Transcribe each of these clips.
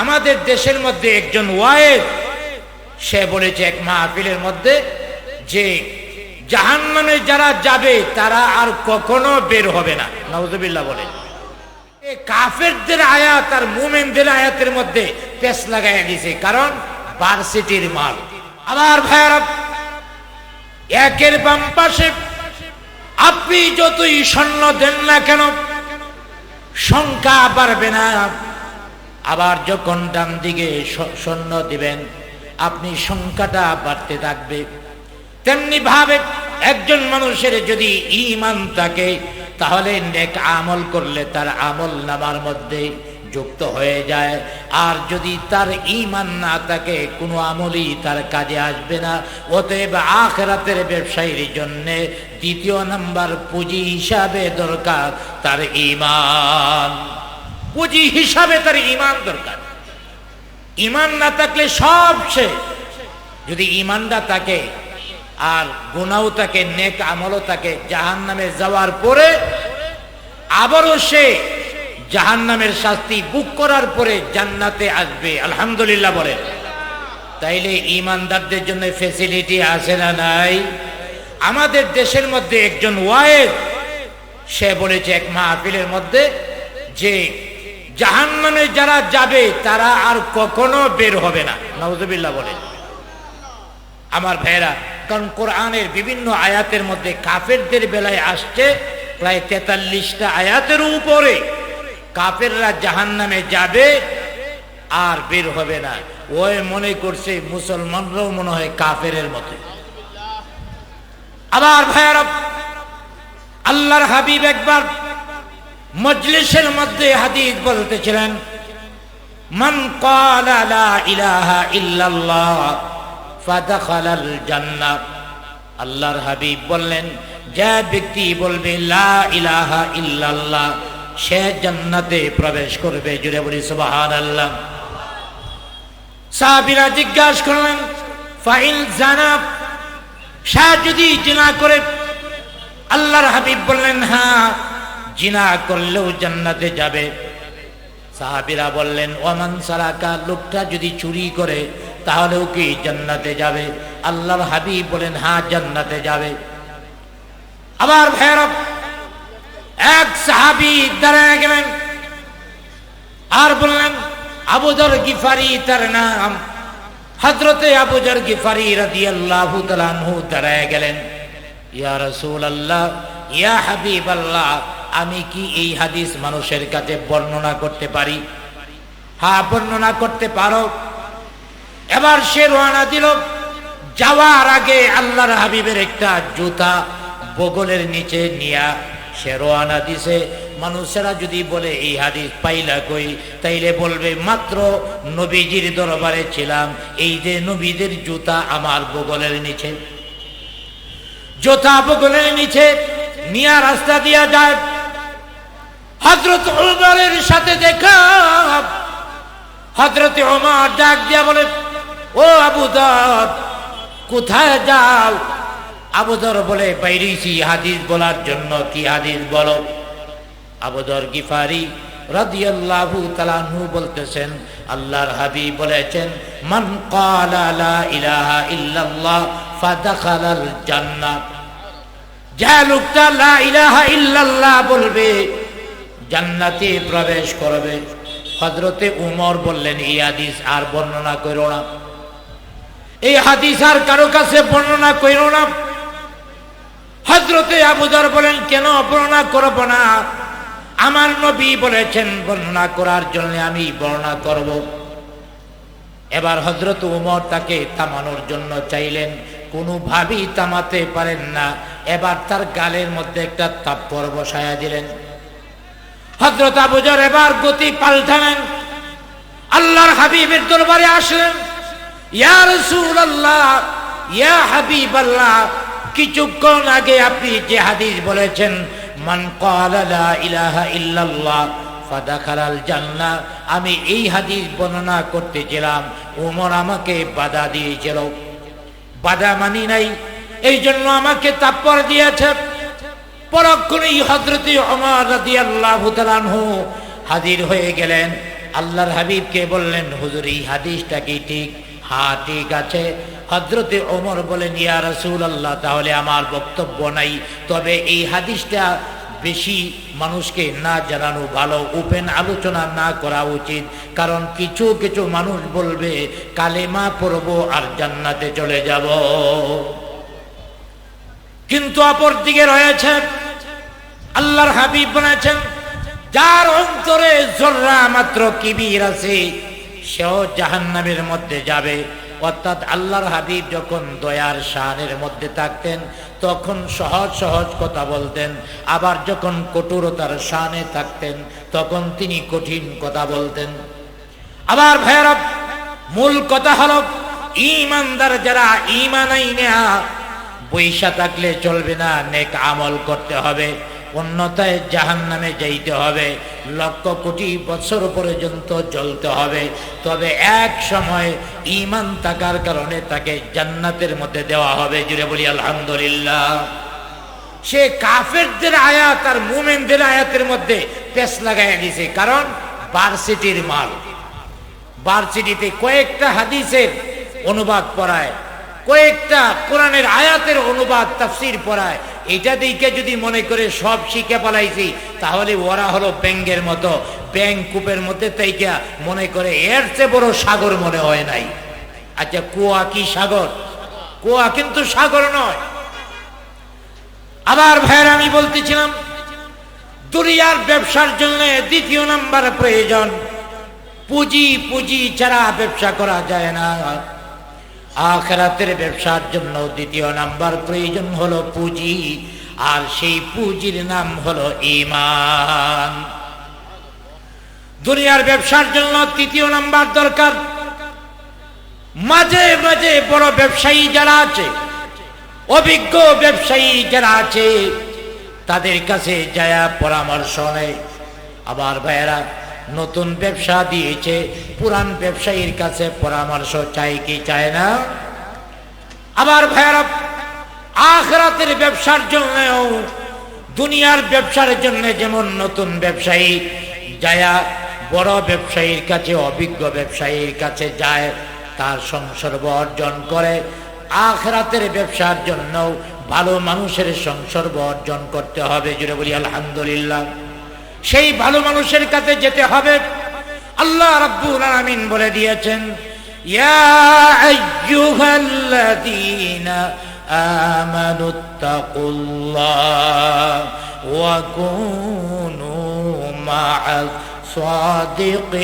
আমাদের দেশের মধ্যে একজন ওয়াইদ সে বলেছে এক মাহফিলের মধ্যে যে জাহান্নামে যারা যাবে, তারা আর কখনো বের হবে না। নওয়াজবিল্লাহ বলে। কাফেরদের আয়াত আর মুমেনদের আয়াতের মধ্যে পেস লাগাইয়া দিছে কারণ ভার্সিটির মাল। আবার ভাইয়ারা, একের বাম পাশে আপনি যতই স্বর্ণ দেন না কেন, সংখ্যা বাড়বে না। আবার যখন ডান দিকে সৈন্য দিবেন, আপনি সংখ্যাটা বাড়তে থাকবে। তেমনি ভাবে একজন মানুষের যদি ইমান থাকে, তাহলে নেক আমল করলে তার আমল নামার মধ্যে যুক্ত হয়ে যায়। আর যদি তার ইমান না থাকে, কোনো আমলই তার কাজে আসবে না। অতএব আখরাতের ব্যবসায়ীর জন্য দ্বিতীয় নাম্বার পুঁজি হিসাবে দরকার তার ইমান পুঁজি হিসাবে তার ইমান দরকার। ইমান না থাকলে সব সে যদি ইমানটা থাকে আর গুনাও থাকে, নেক আমলও থাকে জাহান নামে যাওয়ার পরে আবারও সে জাহান নামের শাস্তি বুক করার পরে জান্নাতে আসবে। আলহামদুলিল্লাহ বলে তাইলে ইমানদারদের জন্য ফেসিলিটি আছে না নাই? আমাদের দেশের মধ্যে একজন ওয়াইদ সে বলেছে এক মাহফিলের মধ্যে যে জাহান্নামে যারা যাবে, তারা আর কখনো বের হবে না। নওয়াজবিল্লাহ বলে আমার ভাইয়েরা, কারণ কোরআনের বিভিন্ন আয়াতের মধ্যে কাফেরদের বেলায় আসছে, প্রায় তেতাল্লিশটা আয়াতের উপরে। কাফেররা জাহান্নামে যাবে, আর বের হবে না। ওই মনে করছে মুসলমানরাও মনে হয় কাফেরের মতো। আবার ভাইয়ারা, আল্লাহর হাবিব একবার মজলিসের মধ্যে হাদিস বলতেছিলেন, মান ক্বালা লা ইলাহা ইল্লাল্লাহ ফাদাখালাল জান্নাহ। আল্লাহর হাবিব বললেন, যে ব্যক্তি বলবে লা ইলাহা ইল্লাল্লাহ, সে জান্নাতে প্রবেশ করবে। জুড়ে বলি, সুবহানাল্লাহ। সাহাবীরা জিজ্ঞাসা করলেন ফাইল জানাব সে যদি জিনা করে, আল্লাহর হাবিব বললেন হ্যাঁ। জিনা করলেও জান্নাতে যাবে। সাহাবিরা বললেন, ওমান সারাকা লোকটা যদি চুরি করে, তাহলেও কি জান্নাতে যাবে? আল্লাহর হাবিব বলেন হ্যাঁ জান্নাতে যাবে। আবার ভৈরব এক সাহাবি দাঁড়ায় গেলেন আর বললেন আবুদর গিফারি তার নাম। হজরতে আবুজর গিফারি তাআলা আনহু দাঁড়ায় গেলেন। ইয়া রসুল আল্লাহ ইয়া হাবিবাল্লাহ আমি কি এই হাদিস মানুষের কাছে বর্ণনা করতে পারি? হ্যাঁ বর্ণনা করতে পারো। এবার সে রোয়ানা দিল। যাওয়ার আগে আল্লাহর হাবিবের একটা জুতা বগলের নিচে নিয়া সে রোয়ানা দিছে। মানুষেরা যদি বলে, এই হাদিস পাইলা কই? তাইলে বলবে, মাত্র নবীজির দরবারে ছিলাম। এই যে নবীদের জুতা আমার বগলের নিচে। জোতা বগলের নিচে নিয়া রাস্তা দিয়া যায়। হজরত ওমরের সাথে দেখা। হজরত ওমর ডাক দিয়া বলে, ও আবু দর, কোথায় যাও? আবুদর বলে, বাইরেছি, হাদিস বলার জন্য। কি হাদিস বলো? আবুদর গিফারি রাদিয়াল্লাহু তাআলাহু বলতেছেন, আল্লাহর হাবিব বলেছেন, মান ক্বালা লা ইলাহা ইল্লাল্লাহ ফাদাখালাল জান্নাহ। যে লোকটা লা ইলাহা ইল্লাল্লাহ বলবে জান্নাতে প্রবেশ করবে। হজরতে উমর বললেন, এই হাদিস আর বর্ণনা করো না। এই হাদিস আর কারও কাছে বর্ণনা করো না। হজরতে আবুদর বলেন, কেন বর্ণনা করব না? আমার নবী বলেছেন বর্ণনা করার জন্য আমি বর্ণনা করব। এবার হজরত উমর তাকে থামানোর জন্য চাইলেন। কোনোভাবেই থামাতে পারেন না। এবার তার গালের মধ্যে একটা তাপ্পর বসায়া দিলেন। হজরত আবুজর এবার গতি পাল্টালেন। আল্লাহর হাবিবের দরবারে আসলেন। ইয়া রাসূলুল্লাহ, ইয়া হাবিবাল্লাহ, কিছুক্ষণ আগে আপনি যে হাদিস বলেছেন, মান লা ইলাহা ইল্লাল্লাহ, ফাদাখালাল জান্নাহ। আমি এই হাদিস বর্ণনা করতেছিলাম ওমর আমাকে বাধা দিয়েছিল। বাধা মানি নাই এই জন্য আমাকে তাপ্পর দিয়েছে। পরক্ষণেই হজরতে অমর তাআলা আনহু হাজির হয়ে গেলেন। আল্লাহর হাবিবকে বললেন, হুজুর, এই হাদিসটা কি ঠিক? হা, ঠিক আছে। হজরতে ওমর বলেন, ইয়া রসুল আল্লাহ তাহলে আমার বক্তব্য নাই। তবে এই হাদিসটা বেশি মানুষকে না জানানো ভালো, ওপেন আলোচনা না করা উচিত। কারণ কিছু কিছু মানুষ বলবে, কালেমা পড়ব আর জান্নাতে চলে যাব। কিন্তু অপর দিকে রয়েছে আল্লাহর হাবিব বলেছেন যার অন্তরে জর্রা মাত্র কিবির আছে, সেও জাহান্নামের মধ্যে যাবে। অর্থাৎ আল্লাহর হাবিব যখন দয়ার শানের মধ্যে থাকতেন, তখন সহজ সহজ কথা বলতেন। আবার যখন কঠোরতার শানে থাকতেন, তখন তিনি কঠিন কথা বলতেন। আবার ভাইয়ারা, মূল কথা হলো ইমানদার যারা ইমানাই নেয়া পয়সা থাকলে চলবে না, নেক আমল করতে হবে। অন্যতায় জাহান নামে যাইতে হবে। লক্ষ কোটি বছর পর্যন্ত জ্বলতে হবে। তবে এক সময় ইমান থাকার কারণে তাকে জান্নাতের মধ্যে দেওয়া হবে। জুড়ে বলি, আলহামদুলিল্লাহ। সে কাফেরদের আয়াত আর মুমেনদের আয়াতের মধ্যে পেস লাগাইয়া দিছে। কারণ বার্সিটির মাল। বার্সিটিতে কয়েকটা হাদিসের অনুবাদ পড়ায়, কয়েকটা কোরআনের আয়াতের অনুবাদ, তাফসির পড়ায় এটা দিকে যদি মনে করে সব শিখে পালাইছি তাহলে ওরা হলো ব্যাঙ্গের মতো। ব্যাং কূপের মধ্যে তাইকা মনে করে এর চেয়ে বড় সাগর মনে হয় নাই। আচ্ছা কুয়া কি সাগর? কুয়া কিন্তু সাগর নয়। আবার ভাইয়ের আমি বলতেছিলাম, দুনিয়ার ব্যবসার জন্য দ্বিতীয় নাম্বার প্রয়োজন। পুঁজি পুঁজি ছাড়া ব্যবসা করা যায় না। আখরাতের ব্যবসার জন্য দ্বিতীয় নাম্বার প্রয়োজন হলো পুঁজি, আর সেই পুঁজির নাম হলো ইমান দুনিয়ার ব্যবসার জন্য তৃতীয় নাম্বার দরকার। মাঝে মাঝে বড় ব্যবসায়ী যারা আছে, অভিজ্ঞ ব্যবসায়ী যারা আছে, তাদের কাছে যায়া পরামর্শ নেয়। আবার ভাইয়েরা নতুন ব্যবসা দিয়েছে, পুরান ব্যবসায়ীর কাছে পরামর্শ চাই কি চায় না? আবার ভাইয়েরা, আখরাতের ব্যবসার জন্যও, দুনিয়ার ব্যবসার জন্য যেমন নতুন ব্যবসায়ী যায়া বড় ব্যবসায়ীর কাছে, অভিজ্ঞ ব্যবসায়ীর কাছে যায়, তার সংসর্গ অর্জন করে, আখরাতের ব্যবসার জন্য ভালো মানুষের সংসর্গ অর্জন করতে হবে। জুড়ে বলি, আলহামদুলিল্লাহ। সেই ভালো মানুষের কাছে যেতে হবে। আল্লাহ রাব্বুল আলামিন বলে দিয়েছেন, ইয়া আইয়ুহাল্লাযীনা আমানু তাকুল্লাহ ওয়া কুনু মা'আস সাদিকিন।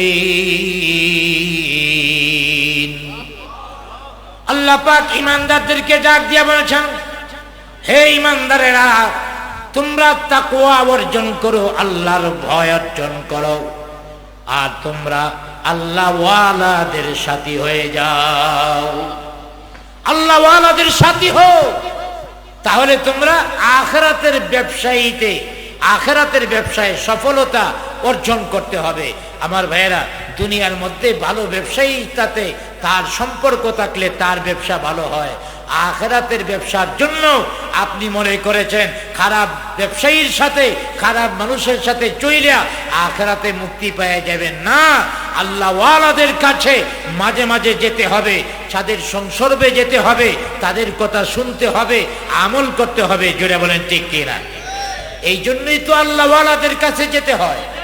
আল্লাহ পাক ইমানদারদেরকে ডাক দিয়ে বলেছেন, হে ইমানদারেরা তোমরা তাকুয়া অর্জন করো, আল্লাহর ভয় অর্জন করো। আর তোমরা আল্লাহ ওয়ালাদের সাথী হয়ে যাও। আল্লাহ ওয়ালাদের সাথী হও। তাহলে তোমরা আখরাতের ব্যবসায়ীতে, আখরাতের ব্যবসায় সফলতা অর্জন করতে হবে। আমার ভাইয়েরা, দুনিয়ার মধ্যে ভালো ব্যবসায়ী তাতে তার সম্পর্ক থাকলে তার ব্যবসা ভালো হয়। আখেরাতের ব্যবসার জন্য আপনি মনে করেছেন, খারাপ ব্যবসায়ীর সাথে, খারাপ মানুষের সাথে চইলা আখেরাতে মুক্তি পেয়ে যাবেন না। আল্লাহ ওয়ালাদের কাছে মাঝে মাঝে যেতে হবে, তাদের সংসর্বে যেতে হবে, তাদের কথা শুনতে হবে, আমল করতে হবে। জোরে বলেন ঠিক কিনা? এই জন্যই তো আল্লাহ ওয়ালাদের কাছে যেতে হয়।